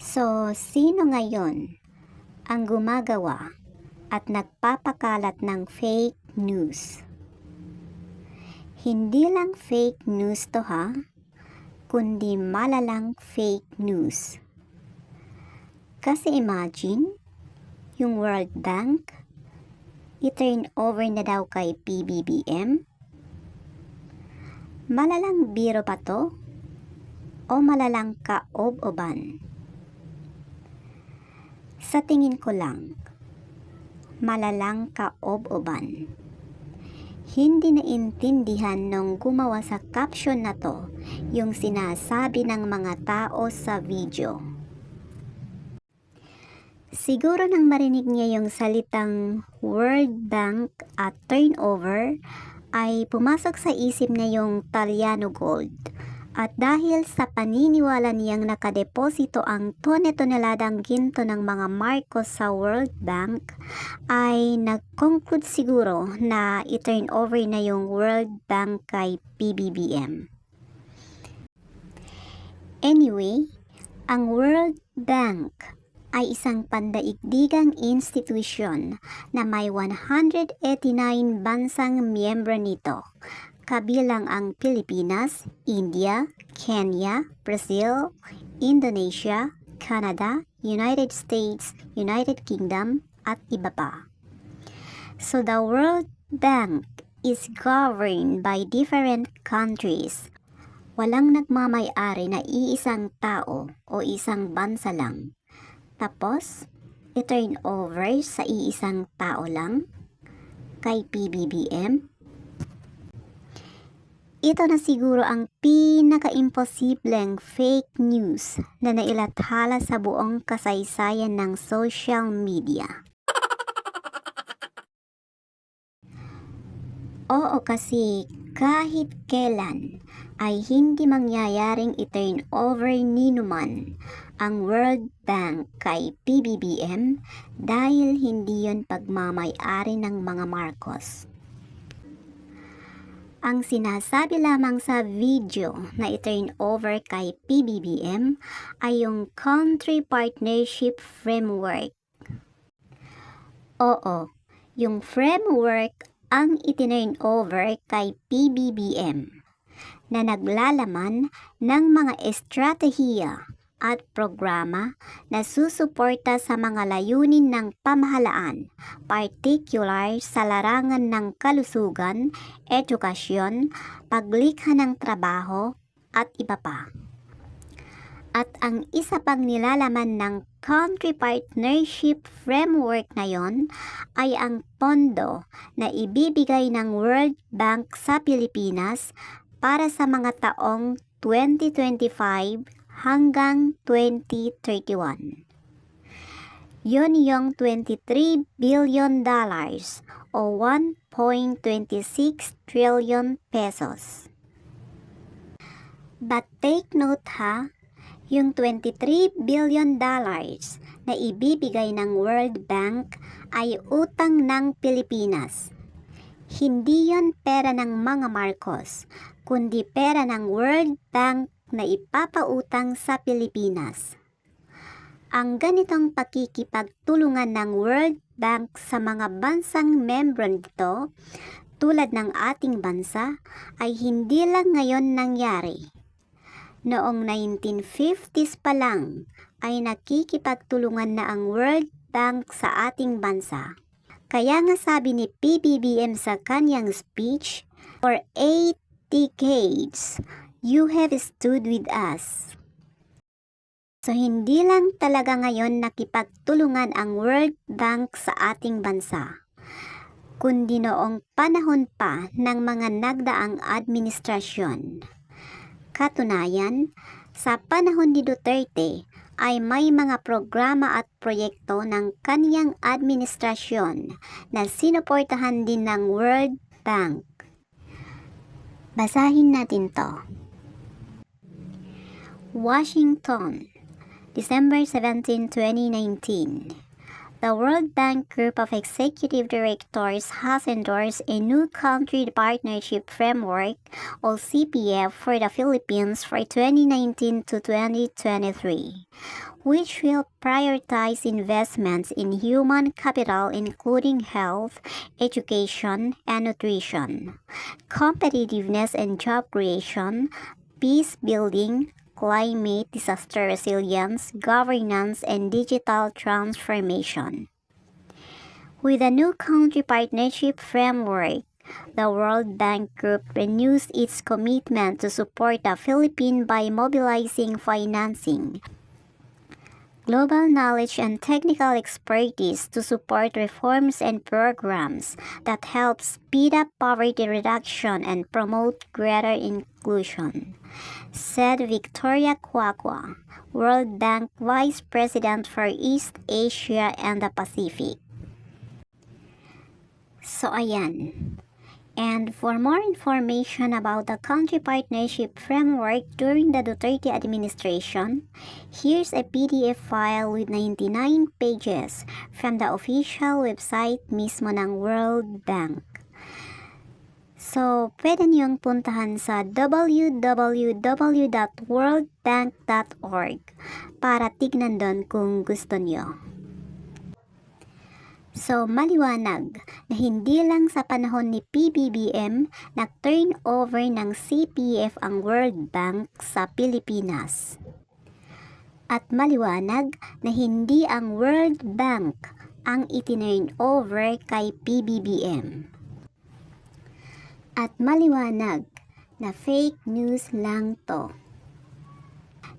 So, sino ngayon ang gumagawa at nagpapakalat ng fake news? Hindi lang fake news to ha, kundi malalang fake news. Kasi imagine, yung World Bank, i-turn over na daw kay PBBM? Malalang biro pa to? O malalang kaob-oban? Sa tingin ko lang, malalang kaob-oban. Hindi naintindihan nung gumawa sa caption na to yung sinasabi ng mga tao sa video. Siguro nang marinig niya yung salitang World Bank at turnover ay pumasok sa isip niya yung Taliano Gold. At dahil sa paniniwala niyang nakadeposito ang tone-toneladang ginto ng mga Marcos sa World Bank, ay nag-conclude siguro na i-turn over na yung World Bank kay PBBM. Anyway, ang World Bank ay isang pandaigdigang institusyon na may 189 bansang miyembro nito, kabilang ang Pilipinas, India, Kenya, Brazil, Indonesia, Canada, United States, United Kingdom, at iba pa. So the World Bank is governed by different countries. Walang nagmamay-ari na iisang tao o isang bansa lang. Tapos, i-turn over sa iisang tao lang kay PBBM. Ito na siguro ang pinaka-imposibleng fake news na nailathala sa buong kasaysayan ng social media. Oo kasi kahit kailan ay hindi mangyayaring i-turn over ni Numan ang World Bank kay PBBM dahil hindi yon pagmamay-ari ng mga Marcos. Ang sinasabi lamang sa video na i-turn over kay PBBM ay yung Country Partnership Framework. Oo, yung framework ang itinurn over kay PBBM na naglalaman ng mga estratehiya at programa na susuporta sa mga layunin ng pamahalaan, particular sa larangan ng kalusugan, edukasyon, paglikha ng trabaho, at iba pa. At ang isa pang nilalaman ng Country Partnership Framework na yon ay ang pondo na ibibigay ng World Bank sa Pilipinas para sa mga taong 2025 hanggang 2031. Yon yung 23 billion dollars o 1.26 trillion pesos. But take note ha, yung 23 billion dollars na ibibigay ng World Bank ay utang ng Pilipinas. Hindi yon pera ng mga Marcos, kundi pera ng World Bank na ipapautang sa Pilipinas. Ang ganitong pakikipagtulungan ng World Bank sa mga bansang membro nito, tulad ng ating bansa, ay hindi lang ngayon nangyari. Noong 1950s pa lang ay nakikipagtulungan na ang World Bank sa ating bansa. Kaya nga sabi ni PBBM sa kanyang speech, For eight decades, you have stood with us. So hindi lang talaga ngayon nakipagtulungan ang World Bank sa ating bansa, kundi noong panahon pa ng mga nagdaang administrasyon. Katunayan, sa panahon ni Duterte ay may mga programa at proyekto ng kaniyang administrasyon na sinuportahan din ng World Bank. Basahin natin to. Washington, December 17, 2019. the World Bank Group of Executive Directors has endorsed a new Country Partnership Framework, or CPF, for the Philippines for 2019 to 2023, which will prioritize investments in human capital, including health, education, and nutrition, competitiveness and job creation, peace building, climate, disaster resilience, governance, and digital transformation. With a new country partnership framework, the World Bank Group renews its commitment to support the Philippines by mobilizing financing, global knowledge, and technical expertise to support reforms and programs that help speed up poverty reduction and promote greater inclusion said Victoria Kwakwa, World Bank Vice President for East Asia and the Pacific. So ayan. And for more information about the country partnership framework during the Duterte administration, here's a PDF file with 99 pages from the official website mismo ng World Bank. So, pwede niyong puntahan sa www.worldbank.org para tignan doon kung gusto niyo. So, maliwanag na hindi lang sa panahon ni PBBM nag-turn over ng CPF ang World Bank sa Pilipinas. At maliwanag na hindi ang World Bank ang itinurn over kay PBBM at maliwanag na fake news lang to.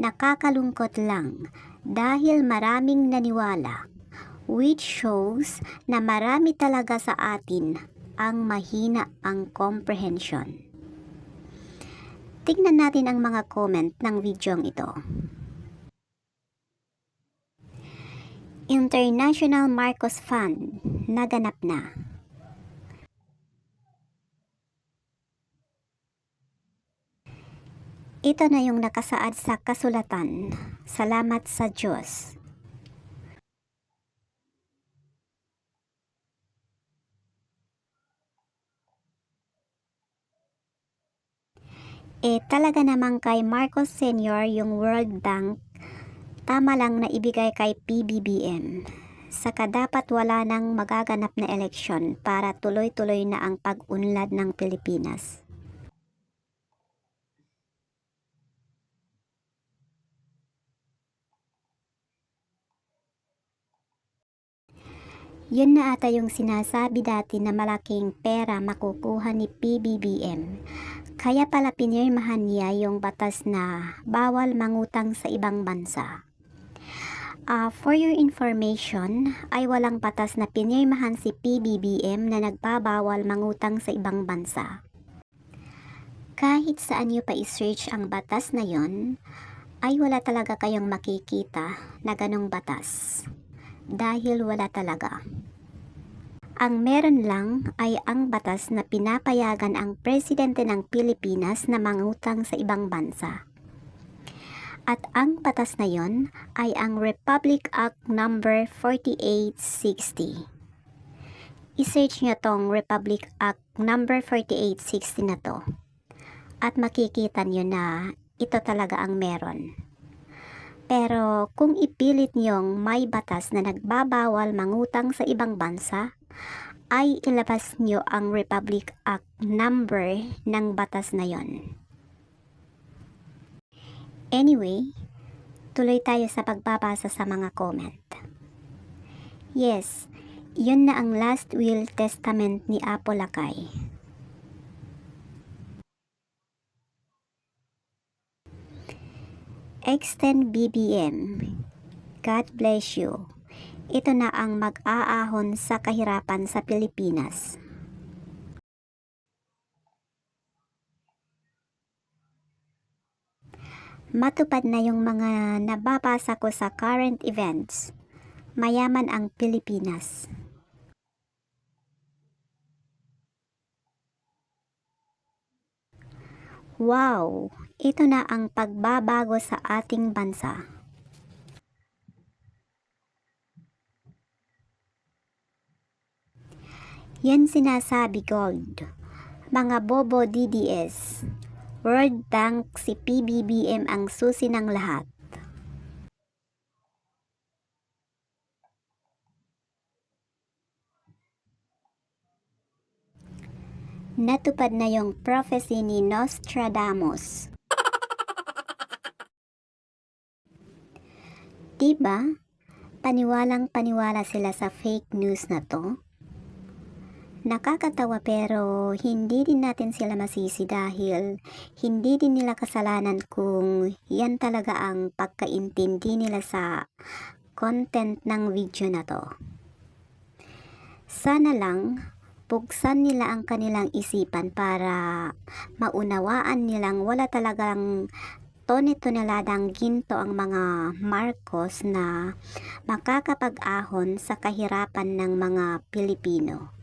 Nakakalungkot lang dahil maraming naniwala which shows na marami talaga sa atin ang mahina ang comprehension. Tignan natin ang mga comment ng videong ito. International Marcos Fund naganap na. Ito na yung nakasaad sa kasulatan. Salamat sa Diyos. Eh talaga naman kay Marcos Sr. yung World Bank, tama lang na ibigay kay PBBM. Saka dapat wala nang magaganap na eleksyon para tuloy-tuloy na ang pag-unlad ng Pilipinas. Yun na ata yung sinasabi dati na malaking pera makukuha ni PBBM. Kaya pala pinirmahan niya yung batas na bawal mangutang sa ibang bansa. Uh, for your information, ay walang batas na pinirmahan si PBBM na nagbabawal mangutang sa ibang bansa. Kahit saan nyo pa i-search ang batas na yon, ay wala talaga kayong makikita na ganong batas dahil wala talaga. Ang meron lang ay ang batas na pinapayagan ang presidente ng Pilipinas na mangutang sa ibang bansa. At ang batas na yon ay ang Republic Act Number 4860. I-search nyo tong Republic Act Number 4860 na to. At makikita nyo na ito talaga ang meron. Pero kung ipilit niyong may batas na nagbabawal mangutang sa ibang bansa, ay ilabas niyo ang Republic Act number ng batas na yon. Anyway, tuloy tayo sa pagbabasa sa mga comment. Yes, yun na ang last will testament ni Apo Lakay. Extend BBM. God bless you. Ito na ang mag-aahon sa kahirapan sa Pilipinas. Matupad na yung mga nababasa ko sa current events. Mayaman ang Pilipinas. Wow! Ito na ang pagbabago sa ating bansa. Yan sinasabi gold. Mga bobo DDS. World Bank si PBBM ang susi ng lahat. Natupad na yung prophecy ni Nostradamus. Diba? Paniwalang paniwala sila sa fake news na to. Nakakatawa pero hindi din natin sila masisi dahil hindi din nila kasalanan kung yan talaga ang pagkaintindi nila sa content ng video na to. Sana lang buksan nila ang kanilang isipan para maunawaan nilang wala talagang tone-toneladang ginto ang mga Marcos na makakapag-ahon sa kahirapan ng mga Pilipino.